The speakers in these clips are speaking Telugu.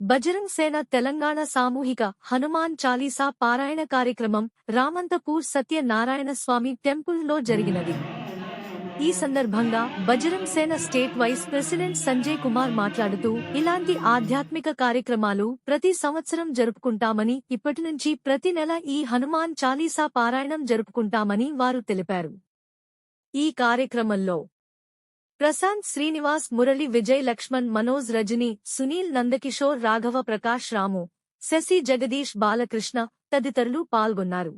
బజరంగ్ సేన తెలంగాణ సామూహిక హనుమాన్ చాలీసా పారాయణ కార్యక్రమం రామంతపూర్ సత్యనారాయణ స్వామి టెంపుల్లో జరిగినది. ఈ సందర్భంగా Bajrang Sena state vice president Sanjay Kumar మాట్లాడుతూ ఇలాంటి ఆధ్యాత్మిక కార్యక్రమాలు ప్రతి సంవత్సరం జరుపుకుంటామని ఇప్పటి నుంచి ప్రతి నెల ఈ హనుమాన్ చాలీసా పారాయణం జరుపుకుంటామని వారు తెలిపారు. ఈ కార్యక్రమంలో ప్రశాంత్ శ్రీనివాస్ మురళి విజయ్ లక్ష్మణ్ మనోజ్ రజని సునీల్ నందకిషోర్ రాఘవ ప్రకాష్ రాము శశి జగదీష్ బాలకృష్ణ తదితరులు పాల్గొన్నారు.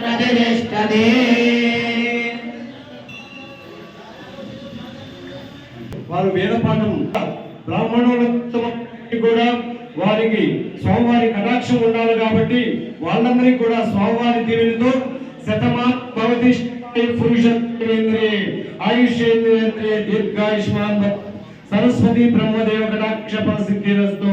ప్రతిష్టది వారు వేదపాఠం బ్రాహ్మణోత్తమకి కూడా వారికి స్వామివారి కటాక్షం ఉండాలి కాబట్టి వాళ్ళందరికీ కూడా స్వామివారి దీవెనతో శతమాత్ భవతి పురుషేంద్రియే ఆయుష్యేంద్రియ దీర్ఘాయుష్మాన్ సరస్వతి బ్రహ్మదేవ కటాక్ష సిద్ధిరస్తు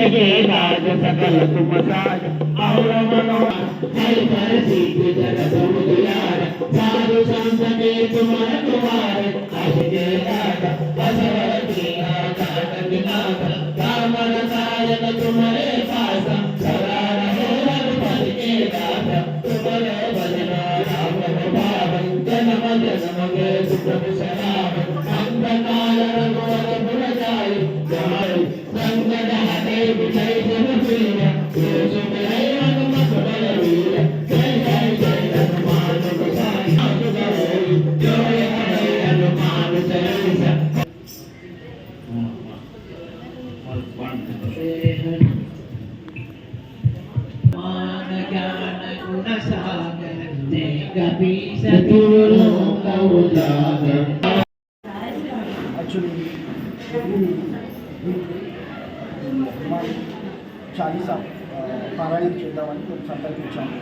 सगळे राज सकल तुमचा. Sagar, Nega Bisa Tulu Kau Lagar Chalisa పారాయణం చేద్దామని కొంచెం సంకల్పించాము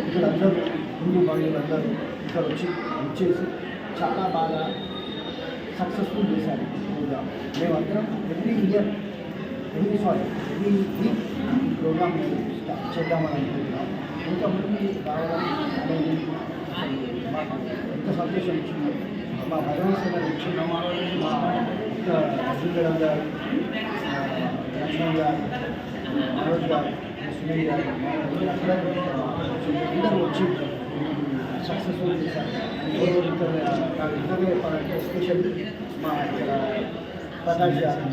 ఇక్కడ అందరూ హిందూ బంధువులందరూ ఇక్కడ వచ్చి వచ్చేసి చాలా బాగా సక్సెస్ఫుల్ చేశారు ప్రోగ్రామ్ మేమందరం every year every sorry every week ఈ ప్రోగ్రామ్ మేము స్టార్ట్ చేద్దామని అనుకుంటున్నాం ఇంతమంది రావడం అనేది మాకు ఎంత సంతోషం ఇచ్చింది మా భగవంతుని ఇచ్చిన మా శ్రీకరం గారు లక్ష్మణ్ గారు మనోజ్ గారు సునీల్ గారు అందరూ వచ్చి సక్సెస్ఫుల్ చేశారు. ఎస్పెషల్ మా ఇక్కడ ప్రకాష్ గారు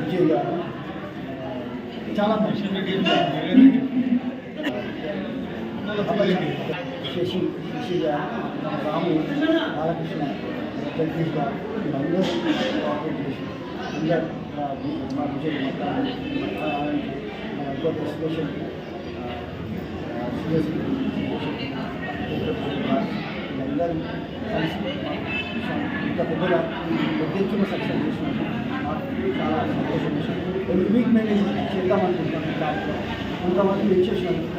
విజయ్ గారు చాలా శశి శశి రాము బాలకృష్ణ జగదీష్ గారు వీళ్ళందరూ కోఆపరేట్ చేసి అందరు మా విజయ విజయ్ మొత్తం స్పెషల్ సిఎస్ వీళ్ళందరూ కలిసి ఇంత పెద్దగా సక్సెస్ చాలా సంతోషం. మేము చేద్దామనుకుంటున్నాను కార్యక్రమం కొంతమంది ఇచ్చేసినందుకు